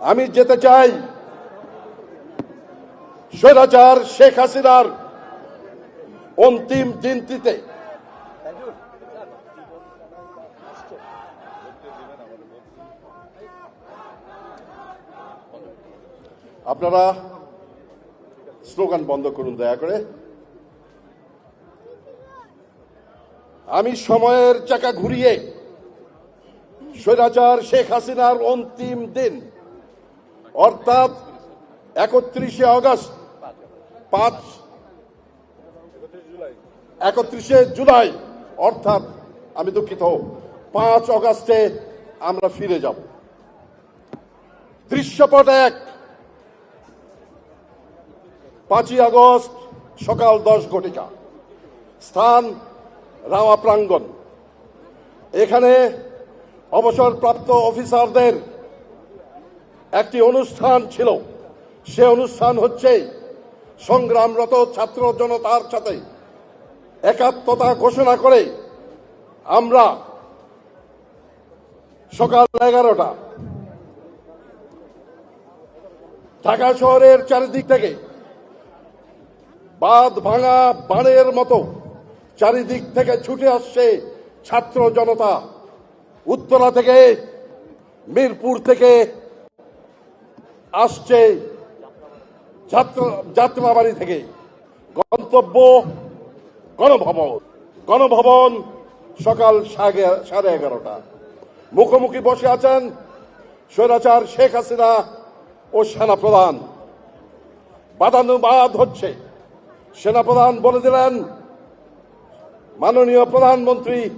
আমি যেতে চাই স্বৈরাচার শেখ হাসিনার অন্তিম দিনটিতে। আপনারা স্লোগান বন্ধ করুন দয়া করে। আমি সময়ের চাকা ঘুরিয়ে স্বৈরাচার শেখ হাসিনার অন্তিম দিন অর্থাৎ একত্রিশে আগস্ট পাঁচ একত্রিশে জুলাই, অর্থাৎ আমি দুঃখিত, পাঁচ অগাস্টে আমরা ফিরে যাব। দৃশ্যপট এক, পাঁচই আগস্ট, সকাল দশ ঘটিকা, স্থান রাওয়া প্রাঙ্গণ এখানে অবসরপ্রাপ্ত অফিসারদের একটি অনুষ্ঠান ছিল। সে অনুষ্ঠান হচ্ছে সংগ্রামরত ছাত্র জনতার সাথে একাত্মতা ঘোষণা করে আমরা সকাল এগারোটা ঢাকা শহরের চারিদিক থেকে বাঁধ ভাঙা বানের মতো চারিদিক থেকে ছুটে আসছে ছাত্র জনতা। উত্তরা থেকে মিরপুর থেকে আসছে যাত্রা- যাত্রাবাড়ি থেকে। গন্তব্য গণভবন। গণভবন সকাল সাড়ে এগারোটা। মুখোমুখি বসে আছেন স্বৈরাচার শেখ হাসিনা ও সেনাপ্রধান। বাদানুবাদ হচ্ছে। সেনাপ্রধান বলে দিলেন, মাননীয় প্রধানমন্ত্রী,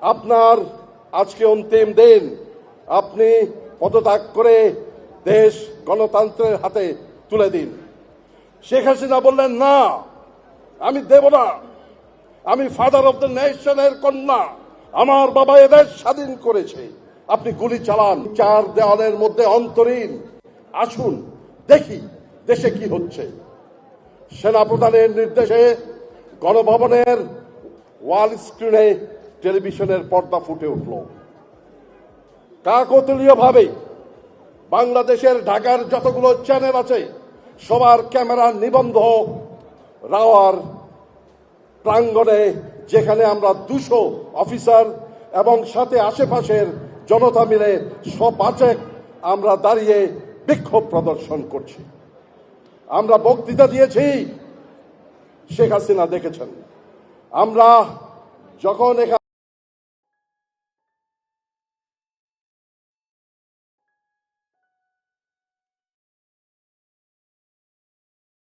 আপনার আজকে অন্তিম দিন। আপনি পদত্যাগ করে দেশ গণতন্ত্রের হাতে তুলে দিন। শেখ হাসিনা বললেন, না, আমি দেব না। আমি ফাদার অব দ্য নেশনের কন্যা। আমার বাবা এদের স্বাধীন করেছে। আপনি গুলি চালান। চার দেওয়ালের মধ্যে অন্তরীণ। আসুন, দেখি দেশে কি হচ্ছে। সেনাপ্রধানের নির্দেশে গণভবনের ওয়াল স্ক্রিনে টেলিভিশনের পর্দা ফুটে উঠল। কাকতলীয় ভাবে বাংলাদেশের ঢাকার যতগুলো চ্যানেল আছে, সবার ক্যামেরা নিবন্ধ রাওয়ার প্রাঙ্গণে যেখানে আমরা দুশো অফিসার এবং সাথে আশেপাশের জনতা মিলে সপাচেক আমরা দাঁড়িয়ে বিক্ষোভ প্রদর্শন করছি। আমরা বক্তৃতা দিয়েছি, শেখ হাসিনা দেখেছেন। আমরা যখন এখানে